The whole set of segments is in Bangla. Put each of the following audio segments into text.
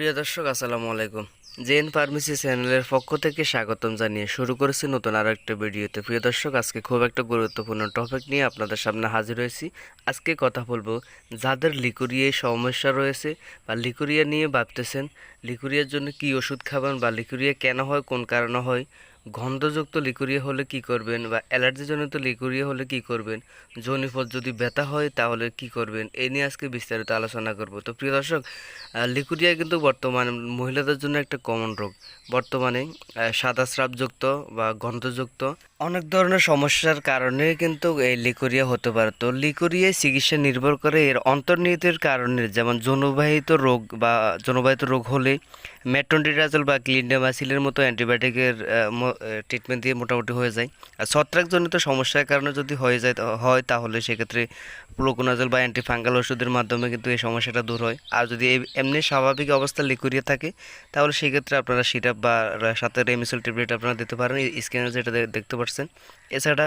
প্রিয় দর্শক, আসসালামু আলাইকুম। জেন ফার্মেসি চ্যানেলের পক্ষ থেকে স্বাগতম জানিয়ে শুরু করেছি নতুন আরও একটা ভিডিওতে। প্রিয় দর্শক, আজকে খুব একটা গুরুত্বপূর্ণ টপিক নিয়ে আপনাদের সামনে হাজির হয়েছি। আজকে কথা বলব, যাদের লিকুরিয়ায় সমস্যা রয়েছে বা লিকুরিয়া নিয়ে ভাবতেছেন, লিকুরিয়ার জন্য কি ওষুধ খাবেন বা লিকুরিয়া কেন হয়, কোন কারণে হয় গন্ধযুক্ত লিকুরিয়া হলে কি করবেন বা অ্যালার্জিজনিত লিকুরিয়া হলে কি করবেন? জনিপথ যদি ব্যথা হয় তাহলে কি করবেন? এ নিয়ে আজকে বিস্তারিত আলোচনা করব। তো প্রিয় দর্শক লিকুরিয়া কিন্তু বর্তমানে মহিলাদের জন্য একটা কমন রোগ। বর্তমানে সাদা স্রাবযুক্ত বা গন্ধযুক্ত অনেক ধরনের সমস্যার কারণে কিন্তু এই লিকুরিয়া হতে পারে। তো লিকুরিয়ায় চিকিৎসা নির্ভর করে এর অন্তর্নিহিতের কারণে, যেমন জনবাহিত রোগ বা জনবাহিত রোগ হলে মেট্রোন্ডিরাজল বা ক্লিন্ডামাসিলের মতো অ্যান্টিবায়োটিকের ট্রিটমেন্ট দিয়ে মোটামুটি হয়ে যায়। আর ছত্রাকজনিত সমস্যার কারণে যদি হয়ে যায় হয় তাহলে সেক্ষেত্রে প্লোকোনাজল বা অ্যান্টিফাঙ্গাল ওষুধের মাধ্যমে কিন্তু এই সমস্যাটা দূর হয়। আর যদি এমনি স্বাভাবিক অবস্থা লিকুরিয়া থাকে, তাহলে সেক্ষেত্রে আপনারা সিরাপ বা, সাথে রেমিসল ট্যাবলেট আপনারা দিতে পারেন। স্ক্যানে যেটা দেখতে পাচ্ছেন এছাড়া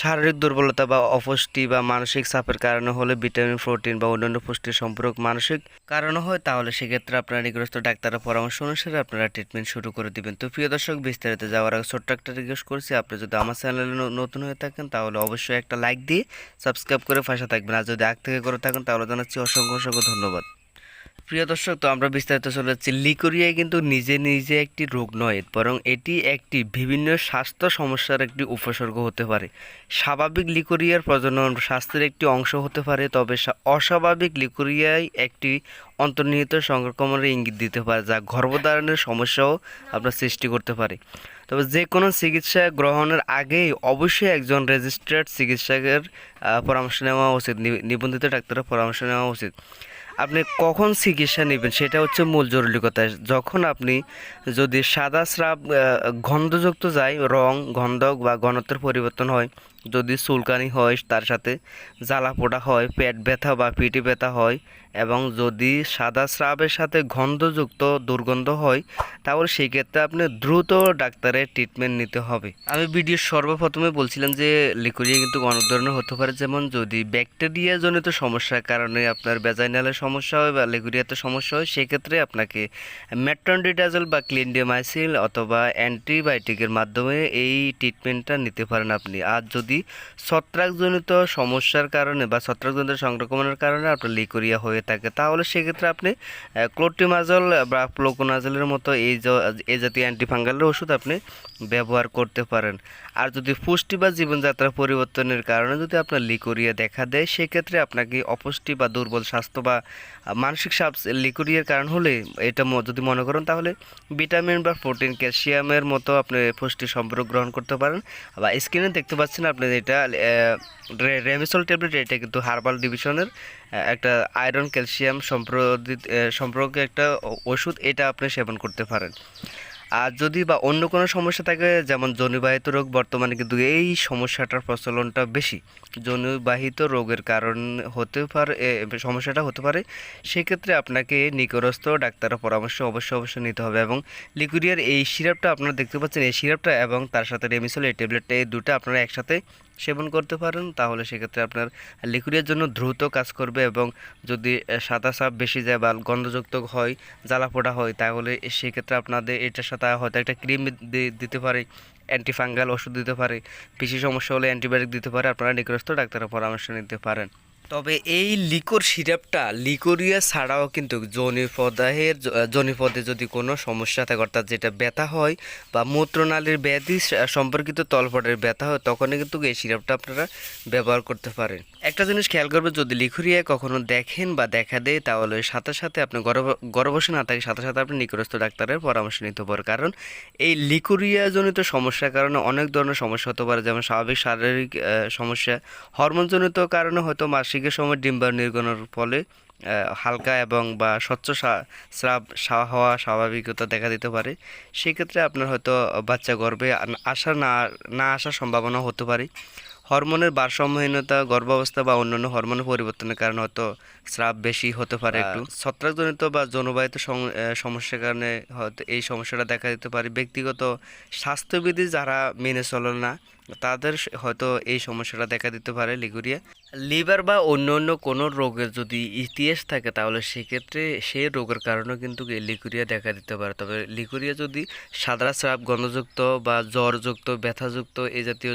শারীরিক দুর্বলতা বা অপুষ্টি বা মানসিক চাপের কারণে হলে ভিটামিন, প্রোটিন বা অন্যান্য পুষ্টির সম্পর্ক মানসিক কারণে হয়, তাহলে সেক্ষেত্রে আপনারা নিকটস্থ ডাক্তারের পরামর্শ অনুসারে আপনারা ট্রিটমেন্ট শুরু করে দিবেন। তো প্রিয় দর্শক, বিস্তারিত যাওয়ার আগে ছোট্ট একটা রিকোয়েস্ট করছি, আপনি যদি আমার চ্যানেলে নতুন হয়ে থাকেন, তাহলে অবশ্যই একটা লাইক দিয়ে সাবস্ক্রাইব করে পাশে থাকবেন। আর যদি আগ থেকে করে থাকেন, তাহলে জানাচ্ছি অসংখ্য অসংখ্য ধন্যবাদ। প্রিয় দর্শক, তো আমরা বিস্তারিত চলে যাচ্ছি লিকোরিয়া কিন্তু নিজে নিজে একটি রোগ নয়, বরং এটি একটি বিভিন্ন স্বাস্থ্য সমস্যার একটি উপসর্গ হতে পারে। স্বাভাবিক লিকোরিয়ার প্রজনন স্বাস্থ্যের একটি অংশ হতে পারে, তবে অস্বাভাবিক লিকোরিয়ায় একটি অন্তর্নিহিত সংক্রমণের ইঙ্গিত দিতে পারে, যা গর্ভধারণের সমস্যাও আপনার সৃষ্টি করতে পারে। তবে যে কোনো চিকিৎসা গ্রহণের আগেই অবশ্যই একজন রেজিস্টার্ড চিকিৎসকের পরামর্শ নেওয়া উচিত। নিবন্ধিত ডাক্তারের পরামর্শ নেওয়া উচিত। আপনি কখন চিকিৎসা নেবেন সেটা হচ্ছে মূল জরুরি কথা। যখন আপনি যদি সাদা স্রাব গন্ধযুক্ত যায়, রং, গন্ধক বা ঘনত্বের পরিবর্তন হয় যদি চুলকানি হয়, তার সাথে জ্বালা পোড়া হয়, পেট ব্যথা বা পিঠে ব্যথা হয় এবং যদি সাদা স্রাবের সাথে গন্ধযুক্ত দুর্গন্ধ হয়, তাহলে সেই ক্ষেত্রে আপনি দ্রুত ডাক্তারের ট্রিটমেন্ট নিতে হবে। আমি ভিডিওর সর্বপ্রথমে বলছিলাম যে লিকুরিয়া কিন্তু অনেক ধরনের হতে পারে, যেমন যদি ব্যাকটেরিয়া জনিত সমস্যার কারণে আপনার বেজাইনালের সমস্যা হয় বা লিকুরিয়াতে সমস্যা হয়, সেক্ষেত্রে আপনাকে মেট্রনডিডাজল বা ক্লিনডেমাইসিল অথবা অ্যান্টিবায়োটিকের মাধ্যমে এই ট্রিটমেন্টটা নিতে পারেন আপনি। আর যদি ছত্রাকজনিত সমস্যার কারণে বা ছত্রাকজনিত সংক্রমণের কারণে আপনার লিকুরিয়া হয়ে থাকে। তাহলে সেক্ষেত্রে আপনি ক্লোটিমাজল বা প্লোকোনাজলের মতো এই এই জাতীয় অ্যান্টিফাঙ্গালের ওষুধ আপনি ব্যবহার করতে পারেন। আর যদি পুষ্টি বা জীবনযাত্রা পরিবর্তনের কারণে যদি আপনার লিকুরিয়া দেখা দেয়, সেক্ষেত্রে আপনাকে অপুষ্টি বা দুর্বল স্বাস্থ্য বা মানসিক সাপ লিকুরিয়ার কারণ হলে এটা যদি মনে করেন তাহলে ভিটামিন বা প্রোটিন, ক্যালসিয়ামের মতো আপনি পুষ্টি সম্পর্ক গ্রহণ করতে পারেন। বা স্ক্রিনে দেখতে পাচ্ছেন আপনি এটা রেমিসল ট্যাবলেট এটা কিন্তু হার্বাল ডিভিশনের একটা আয়রন ক্যালসিয়াম সম্প্রদিত সম্পর্কে একটা ওষুধ এটা আপনি সেবন করতে পারেন। আর যদি বা অন্য কোনো সমস্যা থাকে, যেমন জনিবাহিত রোগ, বর্তমানে কিন্তু এই সমস্যাটার প্রচলনটা বেশি। জনিবাহিত রোগের কারণ হতে পারে সমস্যাটা হতে পারে, সেক্ষেত্রে আপনাকে নিকটস্থ ডাক্তারের পরামর্শ অবশ্যই অবশ্যই নিতে হবে এবং লিকুরিয়ার এই সিরাপটা আপনারা দেখতে পাচ্ছেন, এই সিরাপটা এবং তার সাথে রেমিসল এই ট্যাবলেটটা এই দুটো আপনারা একসাথে সেবন করতে পারেন, তাহলে সেক্ষেত্রে আপনার লিকুইডের জন্য দ্রুত কাজ করবে এবং যদি সাদা সাপ বেশি যায় বা গন্ধযুক্ত হয়, জ্বালাপোড়া হয়, তাহলে সেক্ষেত্রে আপনাদের এটার সাথে হয়তো একটা ক্রিম দিতে পারে, অ্যান্টিফাঙ্গাল ওষুধ দিতে পারে। বেশি সমস্যা হলে অ্যান্টিবায়োটিক দিতে পারে, আপনারা নিকটস্থ ডাক্তারের পরামর্শ নিতে পারেন। তবে এই লিকোর সিরাপটা লিকোরিয়া ছাড়াও কিন্তু জনিপদাহের জনিপদে যদি কোনো সমস্যা থাকে, অর্থাৎ যেটা ব্যথা হয় বা মূত্রনালীর ব্যাধি সম্পর্কিত তলপটের ব্যথা হয়, তখনই কিন্তু এই সিরাপটা আপনারা ব্যবহার করতে পারেন। একটা জিনিস খেয়াল করবে, যদি লিকুরিয়া কখনো দেখেন বা দেখা দেয়, তাহলে সাথে সাথে আপনি গর্ভ গর্ভবসী না থাকে, সাথে সাথে আপনি নিকটস্থ ডাক্তারের পরামর্শ নিতে পারেন। কারণ এই লিকুরিয়া জনিত সমস্যার কারণে অনেক ধরনের সমস্যা হতে পারে, যেমন স্বাভাবিক শারীরিক সমস্যা, হরমোনজনিত কারণে হয়তো মাসিকের সময় ডিম্বার নির্গণের ফলে হালকা এবং বা স্বচ্ছ স্রাব হওয়া স্বাভাবিকতা দেখা দিতে পারে। সেক্ষেত্রে আপনার হয়তো বাচ্চা গর্ভে আসা না না আসার সম্ভাবনা হতে পারে। হরমোনের ভারসাম্যহীনতা গর্ভাবস্থা বা অন্যান্য হরমোনের পরিবর্তনের কারণে হয়তো স্রাব বেশি হতে পারে একটু। ছত্রাকজনিত বা জনবাহিত সমস্যার কারণে হয়তো এই সমস্যাটা দেখা দিতে পারে। ব্যক্তিগত স্বাস্থ্যবিধি যারা মেনে চলে না তাদের হয়তো এই সমস্যাটা দেখা দিতে পারে লিগুরিয়া। লিভার বা অন্য অন্য কোনো রোগের যদি ইতিহাস থাকে, তাহলে সেক্ষেত্রে সেই রোগের কারণেও কিন্তু লিকুরিয়া দেখা দিতে পারে। তবে লিকুরিয়া যদি সাদা স্রাব, গন্ধযুক্ত বা জ্বরযুক্ত, ব্যথাযুক্ত এই জাতীয়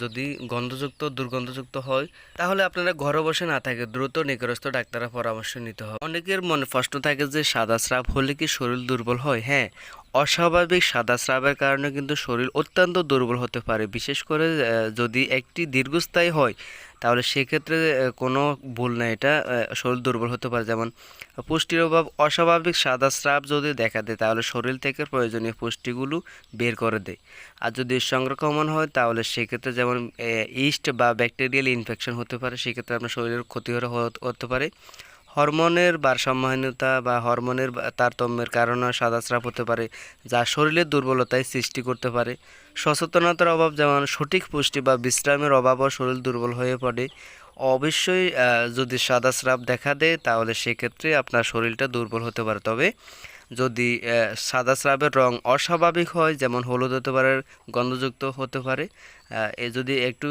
যদি গন্ধযুক্ত, দুর্গন্ধযুক্ত হয়, তাহলে আপনারা ঘরে বসে না থাকে, দ্রুত নিকটস্থ ডাক্তারের পরামর্শ নিতে হবে। অনেকের মনে প্রশ্ন থাকে যে সাদা স্রাব হলে কি শরীর দুর্বল হয়? হ্যাঁ অস্বাভাবিক সাদা স্রাবের কারণে কিন্তু শরীর অত্যন্ত দুর্বল হতে পারে। বিশেষ করে যদি একটি দীর্ঘস্থায়ী হয়, তাহলে সেক্ষেত্রে কোনো ভুল না। এটা শরীর দুর্বল হতে পারে। যেমন, পুষ্টির অভাব, অস্বাভাবিক সাদা স্রাব যদি দেখা দেয়, তাহলে শরীর থেকে প্রয়োজনীয় পুষ্টিগুলো বের করে দেয়। আর যদি সংক্রমণ হয়, তাহলে সেক্ষেত্রে যেমন ইস্ট বা ব্যাকটেরিয়াল ইনফেকশন হতে পারে, সেক্ষেত্রে আপনার শরীরের ক্ষতি হতে হতে পারে। হরমোনের ভারসাম্যহীনতা বা হরমোনের তারতম্যের কারণে সাদা স্রাব হতে পারে, যা শরীরের দুর্বলতায় সৃষ্টি করতে পারে। সচেতনতার অভাব যেমন সঠিক পুষ্টি বা বিশ্রামের অভাবও শরীর দুর্বল হয়ে পড়ে। অবশ্যই যদি সাদা স্রাব দেখা দেয়, তাহলে সেক্ষেত্রে আপনার শরীরটা দুর্বল হতে পারে। তবে যদি সাদা স্রাবের রং অস্বাভাবিক হয়, যেমন হলুদ হতে পারে, গন্ধযুক্ত হতে পারে যদি একটু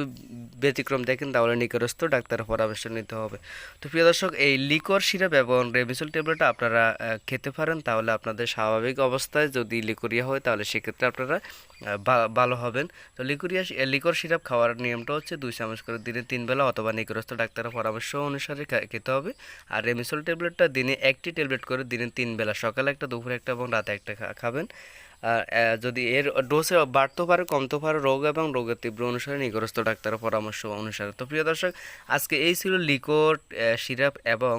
ব্যতিক্রম দেখেন, তাহলে নিকটস্থ ডাক্তারের পরামর্শ নিতে হবে। তো প্রিয় দর্শক, এই লিকর সিরাপ এবং রেমিসল ট্যাবলেট আপনারা খেতে পারেন, তাহলে আপনাদের স্বাভাবিক অবস্থায় যদি লিকুরিয়া হয়, তাহলে সেক্ষেত্রে আপনারা ভালো হবেন। তো লিকুরিয়া লিকর সিরাপ খাওয়ার নিয়মটা হচ্ছে দুই চামচ করে দিনে তিন বেলা অথবা নিকটস্থ ডাক্তারের পরামর্শ অনুসারে খেতে হবে। আর রেমিসল ট্যাবলেটটা দিনে একটি ট্যাবলেট করে দিনে তিন বেলা, সকালে একটা, দুপুরে একটা এবং রাতে একটা খাবেন। যদি এর ডোসে বাড়তেও পারে, কমতেও পারে, রোগ এবং রোগের তীব্র অনুসারে নিকটস্থ ডাক্তারের পরামর্শ অনুসারে। তো প্রিয় দর্শক, আজকে এই ছিল লিকোর সিরাপ এবং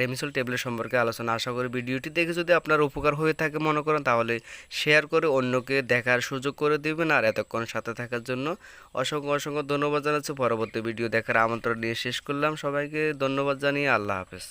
রেমিসল ট্যাবলেট সম্পর্কে আলোচনা। আশা করি ভিডিওটি দেখে যদি আপনার উপকার হয়ে থাকে মনে করেন, তাহলে শেয়ার করে অন্যকে দেখার সুযোগ করে দিবেন। আর এতক্ষণ সাথে থাকার জন্য অসংখ্য অসংখ্য ধন্যবাদ জানাচ্ছি। পরবর্তী ভিডিও দেখার আমন্ত্রণ নিয়ে শেষ করলাম। সবাইকে ধন্যবাদ জানিয়ে আল্লাহ হাফেজ।